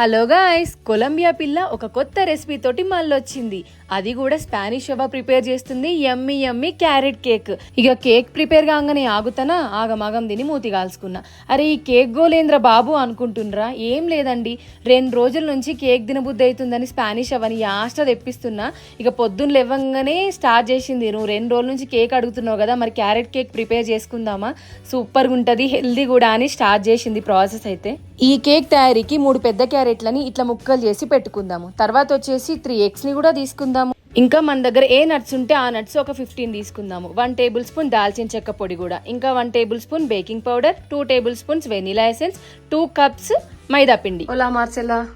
Hello guys Colombia పిల్ల ఒక కొత్త రెసిపీ తోటి మళ్ళొచ్చింది. అది కూడా స్పానిష్ షవా ప్రిపేర్ చేస్తుంది. ఎమ్మి యమ్మీ క్యారెట్ కేక్. ఇక కేక్ ప్రిపేర్ కాగానే ఆగుతానా? ఆగమాగం తిని మూతి కాల్చుకున్నా. అరే ఈ కేక్ గోలేంద్ర బాబు అనుకుంటుండ్రా? ఏం లేదండి. రెండు రోజుల నుంచి కేక్ దినబుద్ధి అవుతుందని స్పానిష్ అవని యాస్ట తెప్పిస్తున్నా. ఇక పొద్దున్న లేవంగానే స్టార్ట్ చేసింది. నువ్వు రెండు రోజుల నుంచి కేక్ అడుగుతున్నావు కదా మరి క్యారెట్ కేక్ ప్రిపేర్ చేసుకుందామా? సూపర్గా ఉంటుంది హెల్దీ కూడా అని స్టార్ట్ చేసింది ప్రాసెస్ అయితే. ఈ కేక్ తయారీకి మూడు పెద్ద క్యారెట్లని ఇట్లా ముక్కలు చేసి పెట్టుకుందాము. తర్వాత వచ్చేసి త్రీ ఎగ్స్ని కూడా తీసుకుందాం. ఇంకా మన దగ్గర ఏ నట్స్ ఉంటే ఆ నట్స్ ఒక ఫిఫ్టీన్ తీసుకుందాము. వన్ టేబుల్ స్పూన్ దాల్చిన చెక్క పొడి కూడా. ఇంకా one tablespoon baking powder two tablespoons vanilla essence two cups maida పిండి. ఓలా మార్చెలా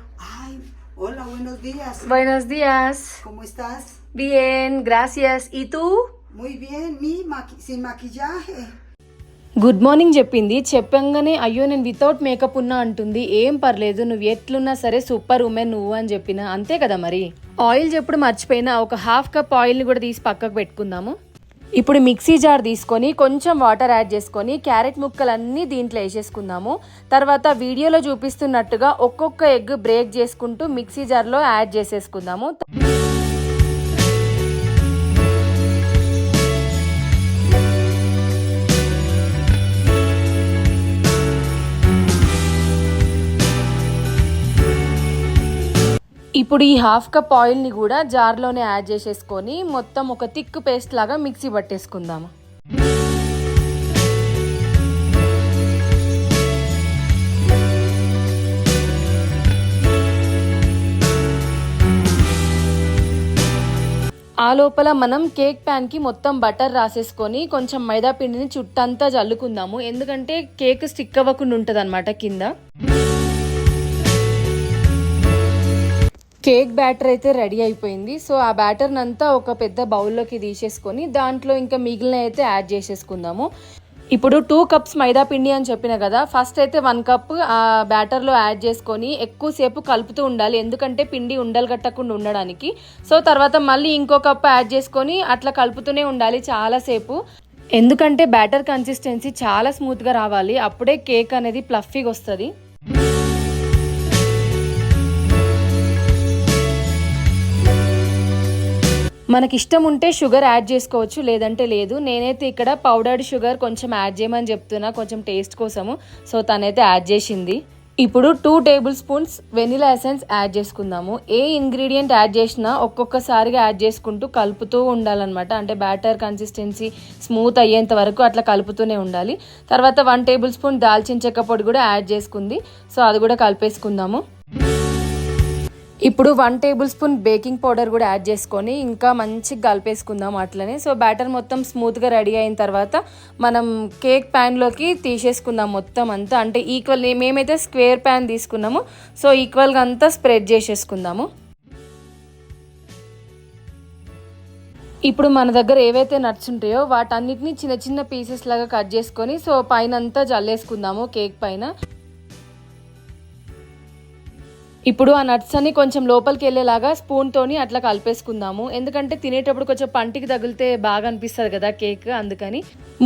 hola, buenos días. బైనస్ దియాస్ ¿Cómo estás? బియన్ గ్రాసియస్ ఈ తూ Muy bien, mi maqui- sin maquillaje. Good morning చెప్పింది. చెప్పంగానే అయ్యో నేను వితౌట్ మేకప్ ఉన్నా అంటుంది. ఏం పర్లేదు నువ్వు ఎట్లున్నా సరే సూపర్ ఉమెన్ నువ్వు అని చెప్పిన. అంతే కదా మరి? ఆయిల్ చెప్పుడు మర్చిపోయినా ఒక హాఫ్ కప్ ఆయిల్ని కూడా తీసి పక్కకు పెట్టుకుందాము. ఇప్పుడు మిక్సీ జార్ తీసుకొని కొంచెం వాటర్ యాడ్ చేసుకొని క్యారెట్ ముక్కలన్నీ దీంట్లో వేసేసుకుందాము. తర్వాత వీడియోలో చూపిస్తున్నట్టుగా ఒక్కొక్క ఎగ్ బ్రేక్ చేసుకుంటూ మిక్సీ జార్లో యాడ్ చేసేసుకుందాము. ఇప్పుడు ఈ హాఫ్ కప్ ఆయిల్ని కూడా జార్లోనే యాడ్ చేసేసుకొని మొత్తం ఒక థిక్ పేస్ట్ లాగా మిక్సీ పట్టేసుకుందాము ఆ లోపల మనం కేక్ ప్యాన్కి మొత్తం బటర్ రాసేసుకొని కొంచెం మైదా పిండిని చుట్టంతా జల్లుకుందాము ఎందుకంటే కేక్ స్టిక్ అవ్వకుండా ఉంటుంది కింద. కేక్ బ్యాటర్ అయితే రెడీ అయిపోయింది. సో ఆ బ్యాటర్ని అంతా ఒక పెద్ద బౌల్లోకి తీసేసుకొని దాంట్లో ఇంకా మిగిలిన అయితే యాడ్ చేసేసుకుందాము. ఇప్పుడు టూ కప్స్ మైదా పిండి అని చెప్పిన కదా ఫస్ట్ అయితే వన్ కప్ ఆ బ్యాటర్లో యాడ్ చేసుకొని ఎక్కువసేపు కలుపుతూ ఉండాలి. ఎందుకంటే పిండి ఉండలు కట్టకుండా ఉండడానికి. సో తర్వాత మళ్ళీ ఇంకో కప్ యాడ్ చేసుకొని అట్లా కలుపుతూనే ఉండాలి చాలాసేపు ఎందుకంటే బ్యాటర్ కన్సిస్టెన్సీ చాలా స్మూత్గా రావాలి. అప్పుడే కేక్ అనేది ప్లఫీగా వస్తుంది. మనకి ఇష్టం ఉంటే షుగర్ యాడ్ చేసుకోవచ్చు లేదంటే లేదు. నేనైతే ఇక్కడ పౌడర్డ్ షుగర్ కొంచెం యాడ్ చేయమని చెప్తున్నా కొంచెం టేస్ట్ కోసము. సో తనైతే యాడ్ చేసింది. ఇప్పుడు two table spoons vanilla essence add చేసుకుందాము. ఏ ఇంగ్రీడియంట్ యాడ్ చేసినా ఒక్కొక్కసారిగా యాడ్ చేసుకుంటూ కలుపుతూ ఉండాలన్నమాట. అంటే బ్యాటర్ కన్సిస్టెన్సీ స్మూత్ అయ్యేంత వరకు అట్లా కలుపుతూనే ఉండాలి. తర్వాత వన్ టేబుల్ స్పూన్ దాల్చిన చెక్క పొడి కూడా యాడ్ చేసుకుంది. సో అది కూడా కలిపేసుకుందాము. ఇప్పుడు one table spoon baking powder కూడా యాడ్ చేసుకొని ఇంకా మంచిగా కలిపేసుకుందాం అట్లనే. సో బ్యాటర్ మొత్తం స్మూత్గా రెడీ అయిన తర్వాత మనం కేక్ ప్యాన్లోకి తీసేసుకుందాం మొత్తం అంతా. అంటే ఈక్వల్ మేమైతే స్క్వేర్ ప్యాన్ తీసుకున్నాము. సో ఈక్వల్గా అంతా స్ప్రెడ్ చేసేసుకుందాము. ఇప్పుడు మన దగ్గర ఏవైతే నట్స్ ఉంటాయో వాటన్నిటిని చిన్న చిన్న పీసెస్ లాగా కట్ చేసుకొని సో పైన అంతా జల్లేసుకుందాము కేక్ పైన. ఇప్పుడు ఆ నట్స్ అన్ని కొంచెం లోపలికి వెళ్ళేలాగా స్పూన్తోని అట్లా కలిపేసుకుందాము. ఎందుకంటే తినేటప్పుడు కొంచెం పంటికి తగిలితే బాగా అనిపిస్తుంది కదా కేక్ అందుకని.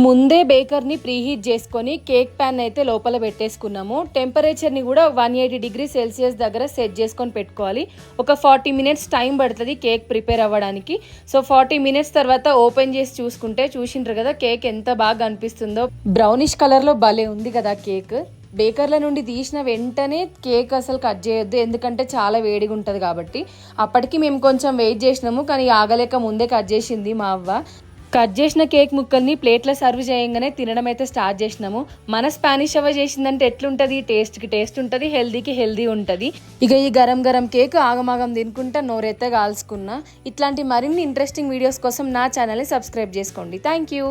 ముందే బేకర్ని ప్రీహీట్ చేసుకొని కేక్ ప్యాన్ అయితే లోపల పెట్టేసుకున్నాము. టెంపరేచర్ని కూడా వన్ ఎయిటీ డిగ్రీ సెల్సియస్ దగ్గర సెట్ చేసుకొని పెట్టుకోవాలి. ఒక ఫార్టీ మినిట్స్ టైం పడుతుంది కేక్ ప్రిపేర్ అవ్వడానికి. సో ఫార్టీ మినిట్స్ తర్వాత ఓపెన్ చేసి చూసుకుంటే చూసింటారు కదా కేక్ ఎంత బాగా అనిపిస్తుందో. బ్రౌనిష్ కలర్లో భలే ఉంది కదా కేక్ బేకర్ల నుండి తీసిన వెంటనే కేక్ అసలు కట్ చేయొద్దు ఎందుకంటే చాలా వేడిగా ఉంటుంది కాబట్టి. అప్పటికి మేము కొంచెం వెయిట్ చేసినాము కానీ ఆగలేక ముందే కట్ చేసింది మా అవ్వ. కట్ చేసిన కేక్ ముక్కల్ని ప్లేట్లో సర్వ్ చేయంగానే తినడం అయితే స్టార్ట్ చేసినాము. మన స్పానిష్ అవ చేసిందంటే ఎట్లుంటుంది? టేస్ట్కి టేస్ట్ ఉంటుంది హెల్దీకి హెల్దీ ఉంటుంది. ఇక ఈ గరం గరం కేక్ ఆగమాగం తినుకుంటా నోరైతే కాల్చుకున్నా. ఇట్లాంటి మరిన్ని ఇంట్రెస్టింగ్ వీడియోస్ కోసం నా ఛానల్ని సబ్స్క్రైబ్ చేసుకోండి. Thank you